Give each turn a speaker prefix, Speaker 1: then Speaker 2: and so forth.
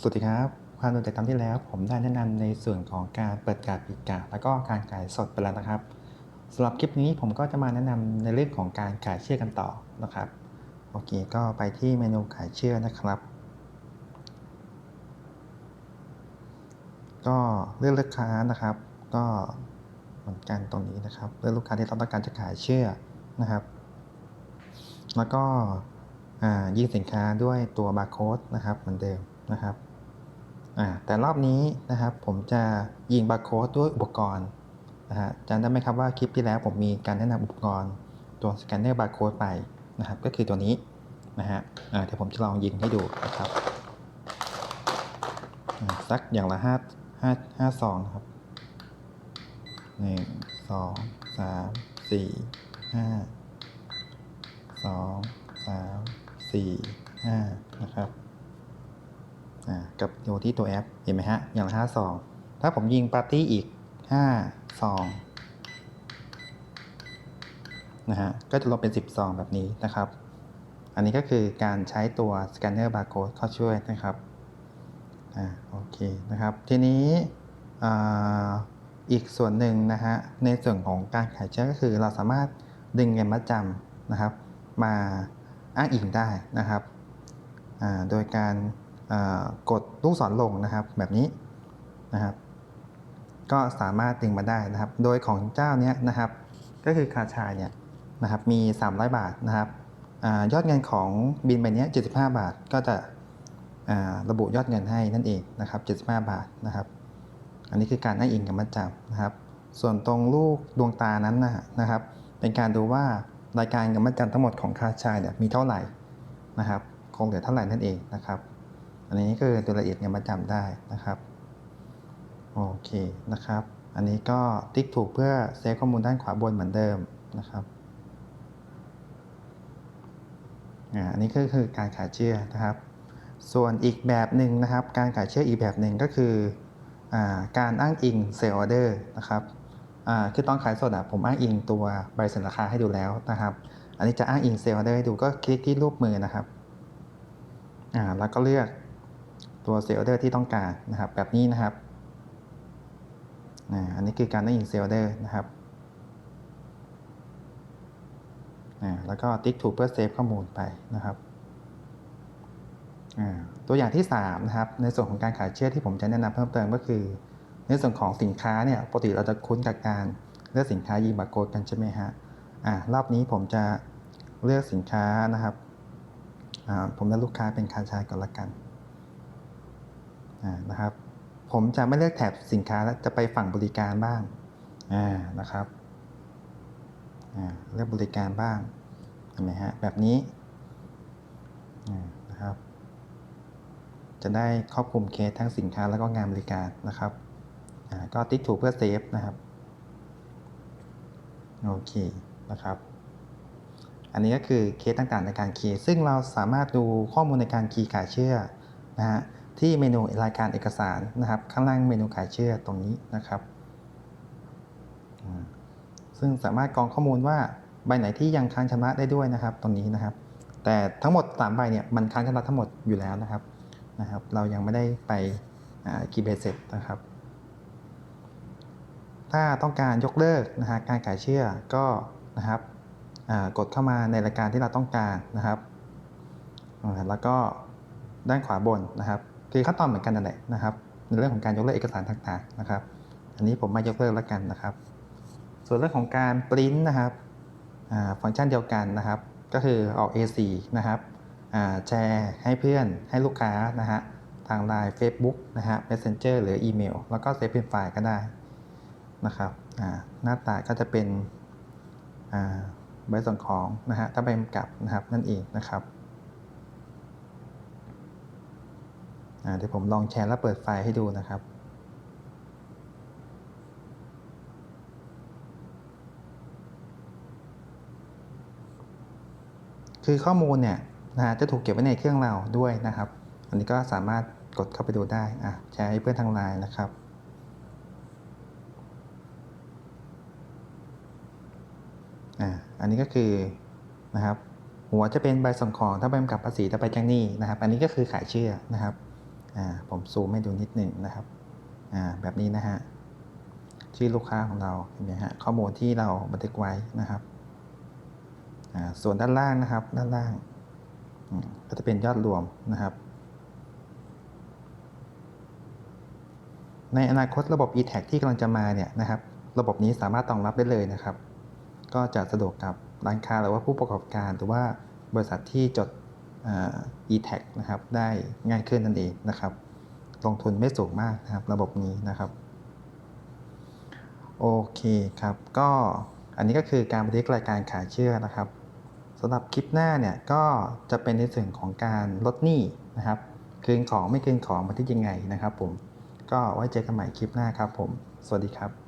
Speaker 1: สวัสดีครับ ความดูแต่ตามที่แล้ว ผมได้แนะนำในส่วนของการเปิดการปิดการแล้วก็การขายสดไปแล้วนะครับสำหรับคลิปนี้ผมก็จะมาแนะนำในเรื่องของการขายเชื่อกันต่อนะครับโอเคก็ไปที่เมนูขายเชื่อนะครับ ก็เลือกลูกค้านะครับ ก็เหมือนกันตรงนี้นะครับเลือกลูกค้าที่เราต้องการจะขายเชื่อนะครับ แล้วก็อ่ายิงสินค้าด้วยตัวบาร์โค้ดนะครับเหมือนเดิมนะครับ แต่รอบนี้นะครับผมจะยิงบาร์โค้ดด้วยอุปกรณ์นะฮะจำได้ไหมครับว่าคลิปที่แล้วผมมีการแนะนำอุปกรณ์ตัวสแกนเนอร์บาร์โค้ดไปนะครับ ก็คือตัวนี้นะฮะเดี๋ยวผมจะลองยิงให้ดูนะครับสักอย่างละห้าห้าห้าซองนะครับหนึ่งสองสามสี่ห้าสองสามสี่ห้านะครับ กับดูที่ตัวแอปเห็นไหมฮะ อย่างละห้าสอง ถ้าผมยิงปาร์ตี้อีกห้าสองนะฮะ ก็จะลบเป็น 10 ซองแบบนี้นะครับ อันนี้ก็คือการใช้ตัวสแกนเนอร์บาร์โค้ดเข้าช่วยนะครับ อ่า โอเคนะครับ ทีนี้อ่าอีกส่วนหนึ่งนะฮะ ในส่วนของการขายเช็คก็คือเราสามารถดึงเงินมัดจำนะครับ มาอ้างอิงได้นะครับอ่าโดยการ กดลูกศรลงนะครับแบบนี้นะครับ ก็สามารถดึงมาได้นะครับ โดยของเจ้าเนี้ยนะครับ ก็คือคาชาเนี่ยนะครับมี 300 บาทนะครับอยอดเงินของบินใบนี้75 บาทก็จะระบุยอดเงินให้นั่นเองนะครับ75 บาทนะครับ อันนี้คือการอ้างอิงกับมัดจำนะครับ ส่วนตรงลูกดวงตานั้นนะครับ เป็นการดูว่ารายการเงินมัดจำทั้งหมดของคาช้เนี่ยมีเท่าไหร่นะครับ คงเหลือเท่าไหร่นั่นเองนะครับ อันนี้คือตัวละเอียดเงินมัดจำได้นะครับโอเคนะครับ อันนี้ก็ติ๊กถูกเพื่อเซฟข้อมูลด้านขวาบนเหมือนเดิมนะครับอ่าอันนี้ก็คือการขายเชื่อนะครับ ส่วนอีกแบบหนึ่งนะครับ การขายเชื่ออีกแบบหนึ่งก็คืออาการอ้างอิงเซลล์ออเดอร์นะครับอ่าคือตอนขายสดผมอ้างอิงตัวใบเสนอราคาให้ดูแล้วนะครับ อันนี้จะอ้างอิงเซลล์ออเดอร์ให้ดูก็คลิกที่รูปมือนะครับอ่าแล้วก็เลือก ตัวเซลเดอร์ที่ต้องการนะครับแบบนี้นะครับอันนี้คือการอ้างอิงเซลเดอร์นะครับแล้วก็ติ๊กถูกเพื่อเซฟข้อมูลไปนะครับตัวอย่างที่3นะครับในส่วนของการขายเชื่อที่ผมจะแนะนำเพิ่มเติมก็คือ ในส่วนของสินค้าเนี่ยปกติเราจะคุ้นกับการเลือกสินค้ายิงบาร์โค้ดกันใช่ไหมฮะอ่ารอบนี้ผมจะเลือกสินค้านะครับผมเลือกลูกค้าเป็นคาชายก่อนละกัน นะครับ ผมจะไม่เลือกแถบสินค้าแล้วจะไปฝั่งบริการบ้างนะครับเลือกบริการบ้างเห็นไหมฮะแบบนี้นะครับ จะได้ครอบคลุมเคสทั้งสินค้าแล้วก็งานบริการนะครับก็ติ๊กถูกเพื่อเซฟนะครับโอเคนะครับ อันนี้ก็คือเคสต่างๆในการคีย์ซึ่งเราสามารถดูข้อมูลในการคีย์ขายเชื่อนะฮะ ที่เมนูรายการเอกสารนะครับ ข้างล่างเมนูขายเชื่อตรงนี้นะครับ ซึ่งสามารถกรองข้อมูลว่าใบไหนที่ยังค้างชำระได้ด้วยนะครับ ตรงนี้นะครับ แต่ทั้งหมด3ใบเนี่ยมันค้างชำระทั้งหมดอยู่แล้วนะครับนะครับ เรายังไม่ได้ไปคีย์เบสเสร็จนะครับ ถ้าต้องการยกเลิกนะฮะการขายเชื่อก็นะครับกดเข้ามาในรายการที่เราต้องการนะครับ แล้วก็ด้านขวาบนนะครับ คือขั้นตอนเหมือนกันนั่นแหละนะครับ ในเรื่องของการยกเลิกเอกสารต่างๆนะครับ อันนี้ผมไม่ยกเลิกแล้วกันนะครับ ส่วนเรื่องของการปริ้นนะครับฟังก์ชันเดียวกันนะครับ ก็คือออก A4 นะครับแชร์ให้เพื่อนให้ลูกค้านะฮะทาง Line Facebook นะฮะ Messenger หรืออีเมลแล้วก็เซฟเป็นไฟล์ก็ได้นะครับหน้าตาก็จะเป็นใบส่วนของนะฮะถ้าใบกำกับนะครับนั่นเองนะครับ เดี๋ยวผมลองแชร์แล้วเปิดไฟล์ให้ดูนะครับคือข้อมูลเนี่ยนะจะถูกเก็บไว้ในเครื่องเราด้วยนะครับ อันนี้ก็สามารถกดเข้าไปดูได้อะแชร์ให้เพื่อนทางไลน์นะครับ อ่าอันนี้ก็คือนะครับ หัวจะเป็นใบส่งของถ้าใบกำกับภาษีถ้าไปแจ้งหนี้นะครับ อันนี้ก็คือขายเชื่อนะครับ ผมซูมให้ดูนิดหนึ่งนะครับแบบนี้นะฮะชื่อลูกค้าของเราเห็นไหมฮะข้อมูลที่เราบันทึกไว้นะครับส่วนด้านล่างนะครับ ด้านล่างก็จะเป็นยอดรวมนะครับ ในอนาคตระบบ e-tag ที่กำลังจะมาเนี่ยนะครับ ระบบนี้สามารถรองรับได้เลยนะครับ ก็จะสะดวกกับร้านค้าหรือว่าผู้ประกอบการหรือว่าบริษัทที่จด e-tag นะครับได้ง่ายขึ้นนั่นเองนะครับลงทุนไม่สูงมากนะครับระบบนี้นะครับโอเคครับก็อันนี้ก็คือการบันทึกรายการขายเชื่อนะครับสำหรับคลิปหน้าเนี่ยก็จะเป็นในส่วนของการลดหนี้นะครับคืนของไม่คืนของบันทึกยังไงนะครับผมก็ไว้เจอกันใหม่คลิปหน้าครับผม สวัสดีครับ